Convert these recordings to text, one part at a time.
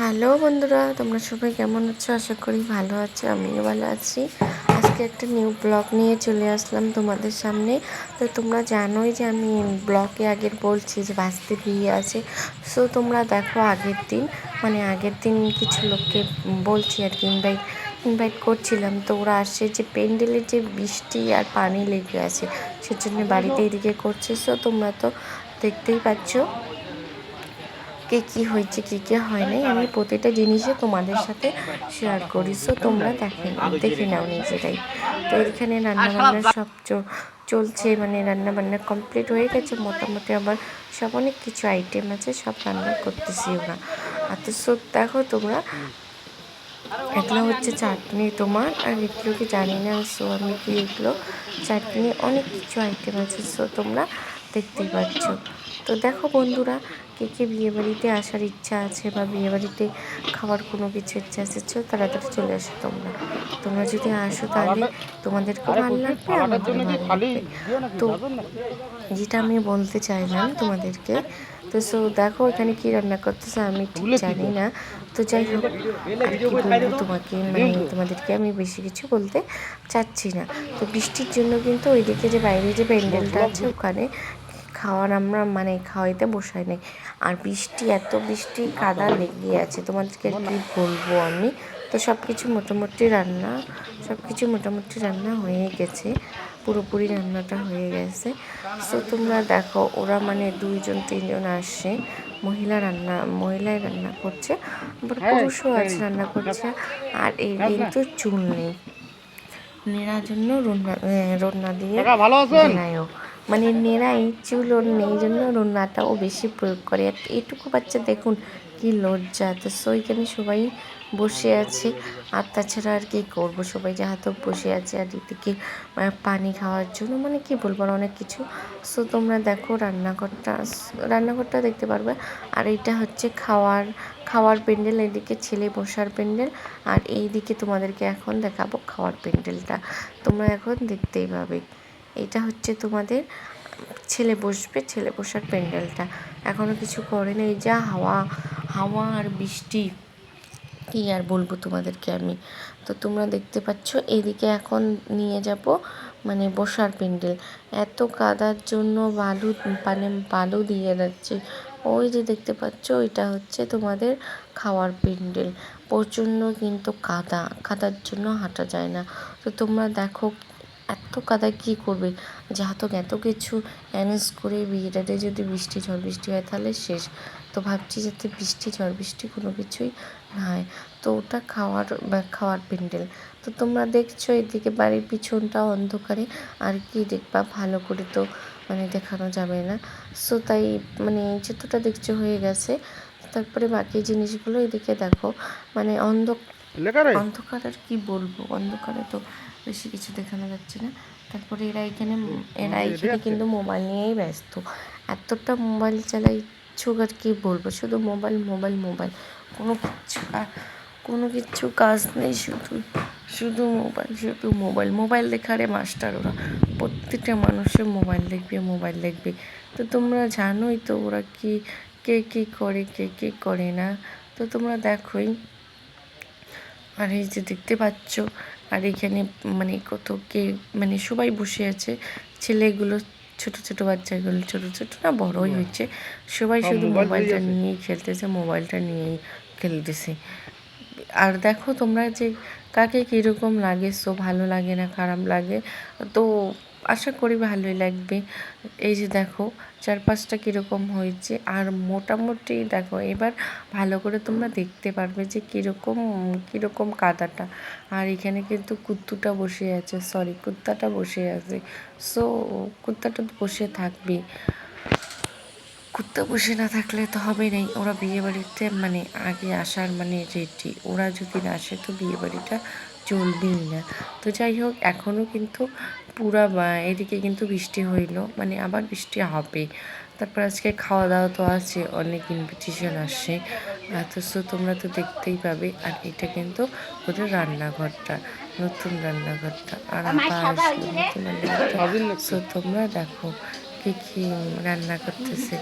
Hello বন্ধুরা, তোমরা সবাই কেমন আছো? আশা করি ভালো আছো, আমিও ভালো আছি। আজকে একটা নিউ ব্লগ নিয়ে চলে আসলাম তোমাদের সামনে। তো তোমরা জানোই যে আমি ব্লগে আগের বলছি যে বাঁচতে বিয়ে আছে। সো তোমরা দেখো আগের দিন মানে আগের দিন কিছু লোককে বলছি আর কি ইনভাইট ইনভাইট করছিলাম। তো ওরা আসছে যে প্যান্ডেলের যে বৃষ্টি আর পানি লেগে আছে, সেজন্য বাড়িতে এদিকে করছে। সো তোমরা তো দেখতেই পাচ্ছ। কে কী হয়েছে, কে কে হয় নাই আমি প্রতিটা জিনিসে তোমাদের সাথে শেয়ার করি। সো তোমরা দেখে দেখে নাও নিজেরাই। তো এখানে রান্নাবান্না সব চলছে মানে রান্না বান্না কমপ্লিট হয়ে গেছে। মোটামুটি আবার সব অনেক কিছু আইটেম আছে, সব রান্না করতেছি ওরা আর তো সো দেখো তোমরা, এগুলো হচ্ছে চাটনি তোমার, আর এগুলো কি জানি না সো আমি কি এগুলো চাটনি, অনেক কিছু আইটেম আছে। সো তোমরা দেখতেই পাচ্ছ। তো দেখো বন্ধুরা কে কে বিয়েবাড়িতে আসার ইচ্ছা আছে বা বিয়েবাড়িতে খাওয়ার কোনো কিছু ইচ্ছা আছে তাড়াতাড়ি চলে আসো তোমরা। তোমরা যদি আসো তাহলে তোমাদেরকে ভালো লাগবে ভালো লাগবে তো যেটা আমি বলতে চাইলাম তোমাদেরকে তো সো দেখো এখানে কি রান্না করতেছে আমি ঠিক জানি না। তো যাই হোক আর কি বলব তোমাকে মানে তোমাদেরকে আমি বেশি কিছু বলতে চাচ্ছি না। তো বৃষ্টির জন্য কিন্তু ওইদিকে যে বাইরে যে প্যান্ডেলটা আছে ওখানে খাওয়ার আমরা মানে খাওয়াইতে বসাই নাই। আর বৃষ্টি এত বৃষ্টি কাদা লেগে আছে। তোমাদেরকে কি বলব আমি? তো সব কিছু মোটামুটি রান্না সব কিছু মোটামুটি রান্না হয়ে গেছে। পুরোপুরি রান্নাটা হয়ে গেছে। সো তোমরা দেখো ওরা মানে দুইজন তিনজন আসছে মহিলা রান্না মহিলাই রান্না করছে। আবার হ্যাঁ, পুরুষও আছে রান্না করছে। আর এই কিন্তু চুল নেই। নেড়ার জন্য রন্না রন্না দিয়ে নেয় মানে নেড়াই চুল ওর নেই জন্য রান্নাটাও বেশি প্রয়োগ করে। এইটুকু বাচ্চা দেখুন, কি লজ্জা। তো সেইখানে সবাই বসে আছে, আর তাছাড়া আর কি করব? সবাই যাহাতো বসে আছে আর এদিকে পানি খাওয়ার জন্য মানে কি বলব, আর অনেক কিছু। সো তোমরা দেখো রান্নাঘরটা রান্নাঘরটা দেখতে পারবে। আর এটা হচ্ছে খাওয়ার খাওয়ার প্যান্ডেল, এদিকে ছেলে বসার প্যান্ডেল, আর এই দিকে তোমাদেরকে এখন দেখাবো খাওয়ার প্যান্ডেলটা। তোমরা এখন দেখতেই পাবে। এটা হচ্ছে তোমাদের, ছেলে বসবে, ছেলে বসার প্যান্ডেলটা। এখনও কিছু করে নেই, যা হাওয়া হাওয়া আর বৃষ্টি। কী আর বলব তোমাদেরকে আমি? তো তোমরা দেখতে পাচ্ছ, এদিকে এখন নিয়ে যাব মানে বসার প্যান্ডেল। এত কাদার জন্য বালু মানে বালু দিয়ে যাচ্ছে। ওই যে দেখতে পাচ্ছ ওইটা হচ্ছে তোমাদের খাওয়ার প্যান্ডেল। প্রচণ্ড কিন্তু কাদা, কাদার জন্য হাঁটা যায় না। তো তোমরা দেখো এত কাদায় কী করবে? যাহাতো এত কিছু অ্যারেঞ্জ করে বিয়েটাতে যদি বৃষ্টি ঝড় বৃষ্টি হয়, তাহলে শেষ। তো ভাবছি যাতে বৃষ্টি ঝড় বৃষ্টি কোনো কিছুই না হয়। তো ওটা খাওয়ার খাওয়ার প্যান্ডেল। তো তোমরা দেখছ এদিকে বাড়ির পিছনটা অন্ধকারে, আর কি দেখবা? ভালো করে তো মানে দেখানো যাবে না। সো তাই মানে যতটা দেখছ হয়ে গেছে। তারপরে বাকি জিনিসগুলো এদিকে দেখো। মানে অন্ধ অন্ধকার আর কি বলব? অন্ধকারে তো বেশি কিছু দেখানো যাচ্ছে না। তারপরে এরা এখানে এরা এখানে কিন্তু মোবাইল নিয়েই ব্যস্ত। এতটা মোবাইল চালাই ইচ্ছুক আর কি বলব? শুধু মোবাইল মোবাইল মোবাইল। কোনো কিছু কোনো কিছু কাজ নেই শুধু শুধু মোবাইল শুধু মোবাইল। মোবাইল দেখারে মাস্টার ওরা প্রত্যেকটা মানুষের মোবাইল দেখবে মোবাইল দেখবে। তো তোমরা জানোই তো ওরা কি কে কী করে কে কী করে না? তো তোমরা দেখোই। আর এই যে দেখতে পাচ্ছ আর এখানে মানে কত কে মানে সবাই বসে আছে। ছেলেগুলো ছোট ছোট বাচ্চাগুলো ছোট ছোট না বড়ই হচ্ছে সবাই শুধু মোবাইলটা নিয়েই খেলতেছে মোবাইলটা নিয়েই খেলতেছে। আর দেখো তোমরা যে কাকে কীরকম লাগে সো ভালো লাগে না খারাপ লাগে তো আশা করি ভালোই লাগবে। এই যে দেখো, চারপাশটা কীরকম হয়েছে আর মোটামুটি দেখো, এবার ভালো করে তোমরা দেখতে পারবে যে কীরকম কীরকম কাদাটা। আর এখানে কিন্তু কুত্তুটা বসে আছে সরি কুত্তাটা বসে আছে। সো কুত্তাটা বসে থাকবে। কুত্তা বসে না থাকলে তো হবে নাই। ওরা বিয়েবাড়িতে মানে আগে আসার মানে রেডি ওরা যদি না আসে তো বিয়েবাড়িটা চলবেই না। তো যাই হোক এখনও কিন্তু পুরা এদিকে কিন্তু বৃষ্টি হইল মানে আবার বৃষ্টি হবে। তারপর আজকে খাওয়া দাওয়া তো আছে অনেক ইনভিটেশন আসছে তো সো তোমরা তো দেখতেই পাবে আর এটা কিন্তু ওদের রান্নাঘরটা নতুন রান্নাঘরটা। আর আবার নতুন রান্নাঘরটা। সো তোমরা দেখো কী কী রান্না করতেছে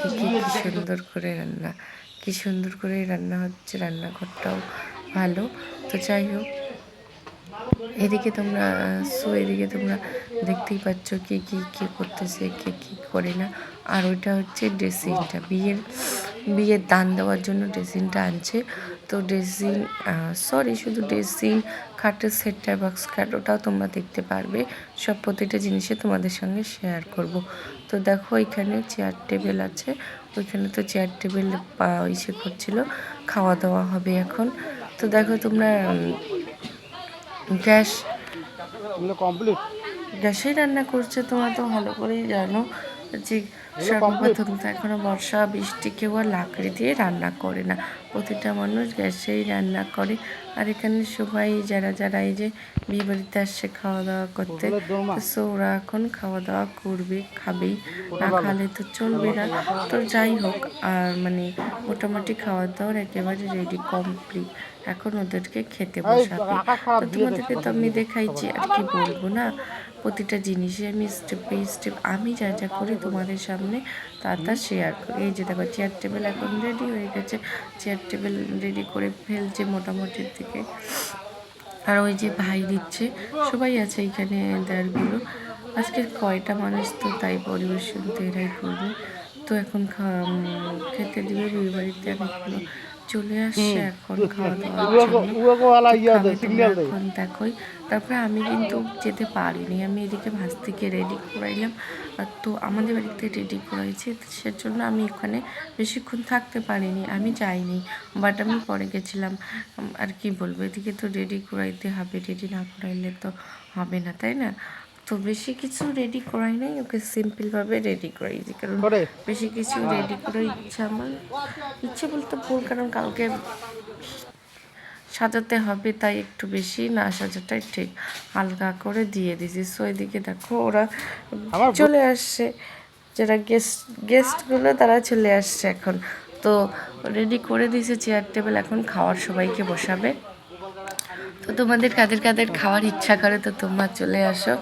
কী কী কী সুন্দর করে রান্না কি সুন্দর করে রান্না হচ্ছে রান্নাঘরটাও ভালো। তো যাই হোক এদিকে তোমরা, সো এদিকে তোমরা দেখতেই পাচ্ছ কে কি, কে করতেছে, কে কি করে না। আর ওইটা হচ্ছে ড্রেসিংটা। বিয়ের বিয়ের দান দেওয়ার জন্য ড্রেসিংটা আনছে। তো ড্রেসিং সরি শুধু ড্রেসিং, খাটের সেটটা বক্স খাট ওটাও তোমরা দেখতে পারবে। সব প্রতিটা জিনিসে তোমাদের সঙ্গে শেয়ার করব। তো দেখো, এখানে চেয়ার টেবিল আছে। ওইখানে তো চেয়ার টেবিল ইসে করছিল। খাওয়া দাওয়া হবে এখন। তো দেখো তোমরা গ্যাস কমপ্লিট গ্যাসেই রান্না করছে তোমরা তো ভালো করেই জানো। যে সর্বপ্রথম তো এখনও বর্ষা বৃষ্টি কেউ আর লাকড়ি দিয়ে রান্না করে না। প্রতিটা মানুষ গ্যাসেই রান্না করে। আর এখানে সবাই যারা যারা এই যে বিয়ে বাড়িতে আসছে খাওয়া দাওয়া করতে সো ওরা এখন খাওয়া দাওয়া করবে খাবেই না খালে তো চলবে না। তো যাই হোক আর মানে মোটামুটি খাওয়া দাওয়ার একেবারে রেডি কমপ্লিট এখন ওদেরকে খেতে বসাবে। তো তোমাদেরকে তো আমি দেখাইছি আর কি বলব না? প্রতিটা জিনিসে আমি স্টেপ বাই স্টেপ আমি যা যা করি তোমাদের সামনে তা তা শেয়ার করি। এই যে দেখো চেয়ার টেবিল এখন রেডি হয়ে গেছে। চেয়ার টেবিল রেডি করে ফেলছে মোটামুটির দিকে। আর ওই যে ভাই দিচ্ছে, সবাই আছে এইখানে দাঁড়গুলো আজকে কয়টা মানুষ তো তাই পরিবেশন তো এরাই করবে তো এখন খেতে দিবে বিয়ে বাড়িতে এখনও। চলে আসছে এখন খাওয়া এখন দেখোই। তারপরে আমি কিন্তু যেতে পারিনি আমি এদিকে ভাস থেকে রেডি করাইলাম। আর তো আমাদের বাড়িতে রেডি করাইছি তো সেজন্য আমি ওখানে বেশিক্ষণ থাকতে পারিনি আমি যাইনি। বাট আমি পরে গেছিলাম আর কি বলব এদিকে তো রেডি করাইতে হবে রেডি না করাইলে তো হবে না তাই না? তো বেশি কিছু রেডি করাই নাই ওকে সিম্পলভাবে রেডি করাইছি কারণ বেশি কিছু রেডি করার ইচ্ছা আমার। ইচ্ছে বলতে ভুল কারণ কালকে সাজাতে হবে তাই একটু বেশি না সাজাটাই ঠিক। হালকা করে দিয়ে দিয়েছি। সো এদিকে দেখো ওরা চলে আসছে। যারা গেস্ট গেস্টগুলো তারা চলে আসছে এখন। তো রেডি করে দিয়েছে চেয়ার টেবিল এখন খাওয়ার সবাইকে বসাবে। তো তোমাদের কাদের কাদের খাওয়ার ইচ্ছা করে তো তোমরা চলে আসো।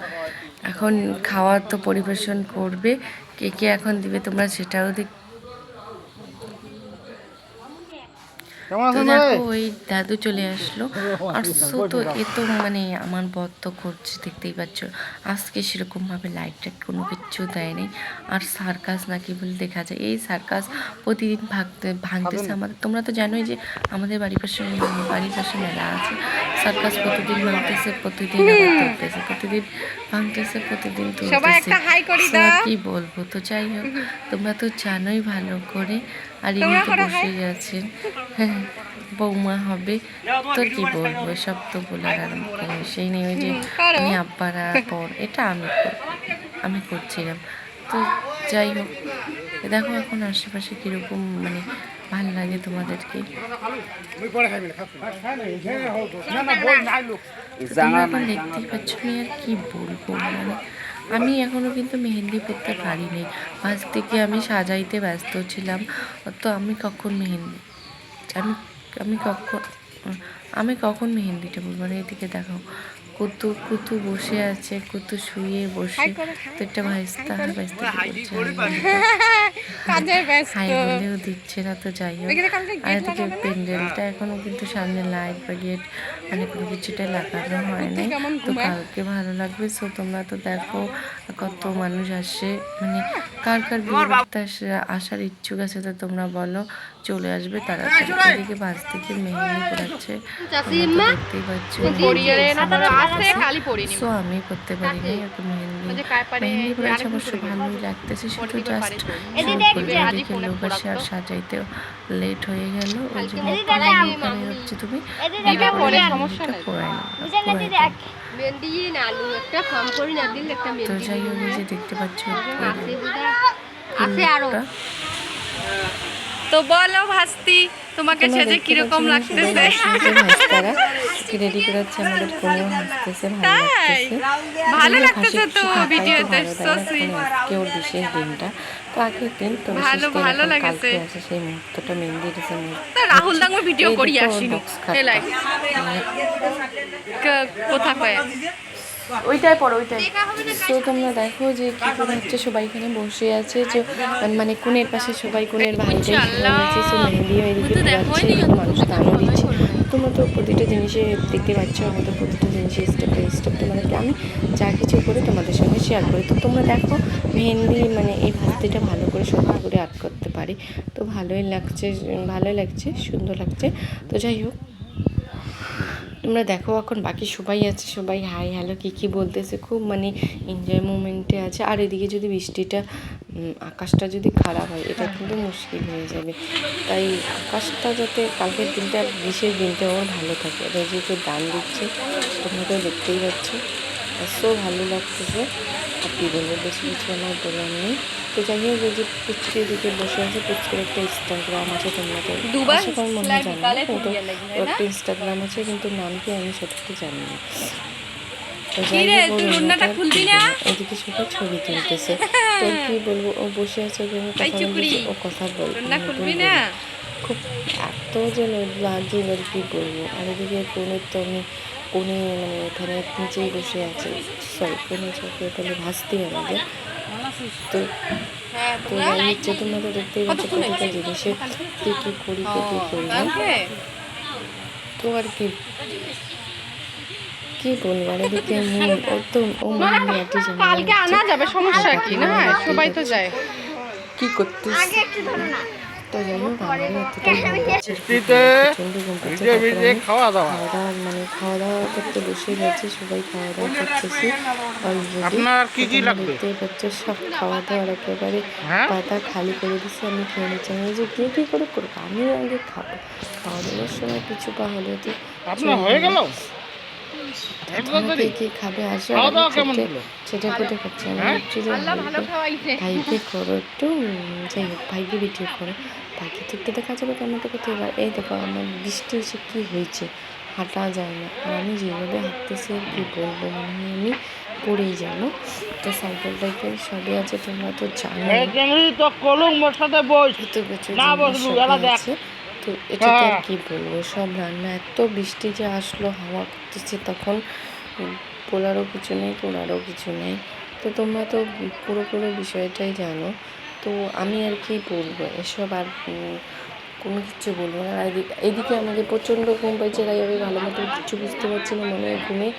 এখন খাওয়ার তো পরিবেশন করবে। কে কে এখন দিবে তোমরা সেটাও দেখ তো দেখো ওই দাদু চলে আসলো। আর সো তো এ তো মানে আমার বর তো করছে দেখতেই পাচ্ছ। আজকে সেরকম ভাবে লাইট টাইট কোনো কিচ্ছু দেয়নি আর সার্কাস নাকি বলে দেখা যায়। এই সার্কাস প্রতিদিন ভাগতে ভাঙতেছে আমাদের। তোমরা তো জানোই যে আমাদের বাড়ির পাশে বাড়ির পাশে মেলা আছে। সার্কাস প্রতিদিন ভাঙতেছে প্রতিদিন প্রতিদিন ভাঙতেছে প্রতিদিন তুলতেছে। So, আর কি বলব? তো যাই হোক তোমরা তো জানোই ভালো করে আর ইনি তো বসেই আছেন। হ্যাঁ বৌমা হবে তো কি বলব? সব তো বলার আর সেই নেই ওই যে আমি আব্বারা পর এটা আমি কর- আমি করছিলাম। তো যাই হোক দেখো এখন আশেপাশে কীরকম মানে ভালো লাগে তোমাদেরকে। তোমরা দেখতেই পাচ্ছ আমি আর কি বলব মানে আমি এখনও কিন্তু মেহেন্দি পরতে পারিনি। আজ থেকে আমি সাজাইতে ব্যস্ত ছিলাম, তো আমি কখন মেহেন্দি, আমি আমি কখন আমি কখন মেহেন্দিটা বলব মানে এদিকে দেখো কুতু কুতু বসে আছে কুতু শুয়ে বসে। তো একটা ভাইস্তা ভাইস্তা কাজে ব্যস্ত। হাই বলেও দিচ্ছে না তো যাই হোক। আর এদিকে প্যান্ডেলটা এখনও কিন্তু সামনে লাইট বা গেট মানে কোনো কিছুটা লাগানো হয় নাই। তো কালকে ভালো লাগবে। সো তোমরা তো দেখো কত মানুষ আসে। মানে কার কার বিয়ে বাড়িতে আসে- আসার ইচ্ছুক আছে তো তোমরা বলো। চলে আসবে তারা এদিকে বাস থেকে মেহেন্দি করাচ্ছে দেখতেই পাচ্ছ। সো আমি করতে মেহেন্দি মেহেন্দি করেছে অবশ্য ভালোই লাগতেছে শুধু জাস্ট দেখে আর সাজাইতে লেট হয়ে গেল ওই জন্য হচ্ছে তুমি নাও, তো যাই হোক যে দেখতে পাচ্ছ আছে আরও। তো বলো ভাস্তি তোমাকে সেজে কীরকম লাগতেছে? রেডি করাচ্ছে আমাদের কোনেও হাসতেছে ভালো লাগতেছে। তো ভিডিওতে. এখন আজকেও বিশেষ দিনটা। তো আগের দিন তো ভালো, ভালো লাগেছে। সেই মুহূর্তটা তা রাহুল দাঙ্গ ভিডিও করি দেখো আসিনি মানে ওইটাই পড়ো ওইটাই। তো তোমরা দেখো যে কি করে হচ্ছে সবাই এখানে বসে আছে যে মানে কোণের পাশে সবাই কোণের ভাইটাই আছে সো মেহেন্দিও এদিকে যাচ্ছে মানুষ দানও দিচ্ছে তোমরা তো প্রতিটা জিনিসে দেখতে পাচ্ছ আমাদের প্রতিটা জিনিসে স্টেপ বাই স্টেপ তোমাদেরকে আমি যা কিছু করে তোমাদের সঙ্গে শেয়ার করি। তো তোমরা দেখো মেহেন্দি মানে এই ভাস্তিটা ভালো করে সুন্দর করে আর্ট করতে পারি। তো ভালোই লাগছে ভালোই লাগছে সুন্দর লাগছে। তো যাই হোক তোমরা দেখো এখন বাকি সবাই আছে সবাই হাই হ্যালো কী কী বলতেছে খুব মানে এনজয় মুমেন্টে আছে। আর এদিকে যদি বৃষ্টিটা আকাশটা যদি খারাপ হয় এটা কিন্তু মুশকিল হয়ে যাবে। তাই আকাশটা যাতে কালকের দিনটা বিশেষ দিনটা আমার ভালো থাকে। এটা যে দান দিচ্ছে তোমরা তো দেখতেই পাচ্ছ সো ভালো লাগতেছে। আর কী বলব বেশি কিছু আমার বলার নেই। তো যাই হোক ওই যে পুচকে দিকে বসে আছে পুচকের একটা ইনস্টাগ্রাম আছে তোমরা তো আশা করি মনে জানো ওটা একটা ইনস্টাগ্রাম আছে কিন্তু নাম কি আমি সত্যি জানি না? এদিকে সবাই ছবি তুলতেছে। তো কি বলব ও বসে আছে ও কথা বলবে। খুব এত যে লাজুল আর কি বলব। আর এদিকে কোনের তো আমি কোনে মানে ওখানে নিচেই বসে আছে। সরি কোনে চোখে তাহলে ভাসতেই আমাদের তো হ্যাঁ তো যাই হচ্ছে তোমরা তো দেখতেই পাচ্ছ প্রতিটা জিনিসে কী কী করি কী কী করি না তো আর কি? কি বলব আর এদিকে মন ও তো ও মনে মেয়েটি কালকে আনা যাবে সমস্যা কি না? সবাই তো যায়। কি করতিস তো যাই হোক এতটাই খাওয়া দাওয়া। মানে খাওয়া দাওয়া করতে বসে গেছি সবাই খাওয়া দাওয়া করতেছি। অলরেডি আপনার কি কি লাগবে? দেখতেই পাচ্ছ সব খাওয়া দাওয়ার একেবারে হ্যাঁ? পাতা খালি করে দিছি আমি খেয়ে নিচ্ছি। আমি যে কে কী করে করব? আমি আগে খাব। খাওয়া দাওয়ার সময় কিছু পা হলে তো হয়ে গেল? কে খাবে? আসো? ছেটে ফুটে খাচ্ছি? আমি হ্যাঁ? ভাইকে- করো একটু যাই হোক ভাইকে ভিডিও করো। ভাইকে তো একটু দেখা যাবে কেমন তো এবার? এই দেখো আমার বৃষ্টি এসে কী হয়েছে? হাঁটা যায় না। আর আমি যেভাবে হাঁটতেছি কী বলব মনে আমি পড়েই যাব। তো সাইকেল টাইকেল সবই আছে তোমরা তো জানো তো কলম সাথে বস। কত কিছু। আছে। তো এটাতে আর হ্যাঁ। কি বলব? সব রান্না এত বৃষ্টি যে আসলো হাওয়া করতেছে তখন। বলারও কিছু নেই তোলারও কিছু নেই। তো তোমরা তো পুরো পুরো বিষয়টাই জানো। তো আমি আর কি বলব? এসব আর কোনো কিছু বলব না। আর এদিকে আমাকে প্রচণ্ড ঘুম পাইছে তাই আমি ভালো মতো কিছু বুঝতে পারছি না। মনে হয় ঘুমে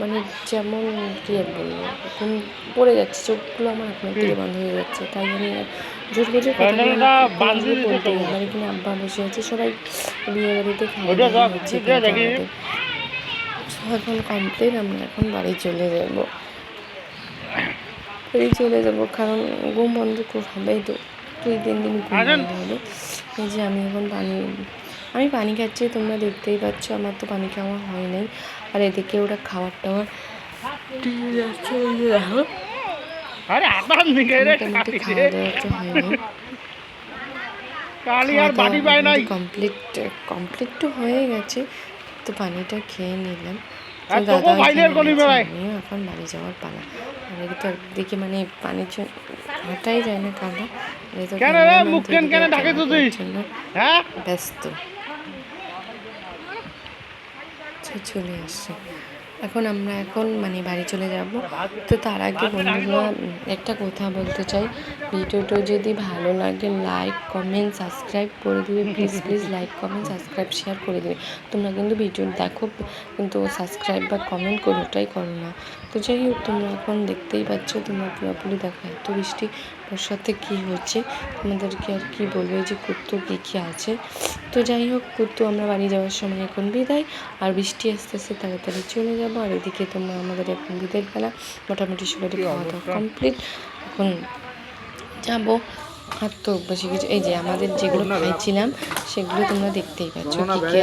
মানে যেমন কি আর বলব? ঘুম পড়ে যাচ্ছে চোখগুলো আমার এখন থেকে বন্ধ হয়ে যাচ্ছে। তাই আমি জোর করে বলতে। আমার এখানে আব্বা বসে আছে সবাই বিয়ে বাড়িতে খাওয়া হচ্ছে এখন কমপ্লিট আমরা এখন বাড়ি চলে যাব। বাড়ি চলে যাব কারণ ঘুম বন্ধ করে হবেই তো দুই তিন দিন ঘুম। বন্ধ হবে। এই যে আমি এখন পানি আমি পানি খাচ্ছি তোমরা দেখতেই পাচ্ছ আমার তো পানি খাওয়া হয় নাই। আর এদিকে ওরা খাবার টাওয়ার যাচ্ছে ওই যে দেখো কমপ্লিট কমপ্লিট তো হয়ে গেছে তো পানিটা খেয়ে নিলাম। আমিও এখন বাড়ি যাওয়ার পালা। আর এদিকে তো একদিকে মানে পানির জন্য হাঁটাই যায় না কাদা। হ্যাঁ? ব্যস্ত। চলে আসছে। এখন আমরা এখন মানে বাড়ি চলে যাব। তো তার আগে বন্ধুরা, একটা কথা বলতে চাই। ভিডিওটা যদি ভালো লাগে লাইক কমেন্ট সাবস্ক্রাইব করে দিবে। Please please like comment subscribe share করে দিবে। তোমরা কিন্তু ভিডিও দেখো, কিন্তু সাবস্ক্রাইব বা কমেন্ট কোনোটাই করো না। তো যাই হোক, তোমরা এখন দেখতেই পাচ্ছ, তোমরা পুরোপুরি দেখো। এত বৃষ্টি বর্ষাতে কী হচ্ছে আমাদেরকে আর কি বলবে? যে কুত্তু কী কী আছে? তো যাই হোক কুত্তু আমরা বাড়ি যাওয়ার সময় এখন বিদায়। আর বৃষ্টি আস্তে আস্তে তাড়াতাড়ি চলে যাব। আর এদিকে তোমরা আমাদের এখন বিদায় বেলা। মোটামুটি সবাই খাওয়া দাওয়া কমপ্লিট এখন যাব। আর তো বেশি কিছু এই যে আমাদের যেগুলো খাইছিলাম সেগুলো তোমরা দেখতেই পাচ্ছ। কী কী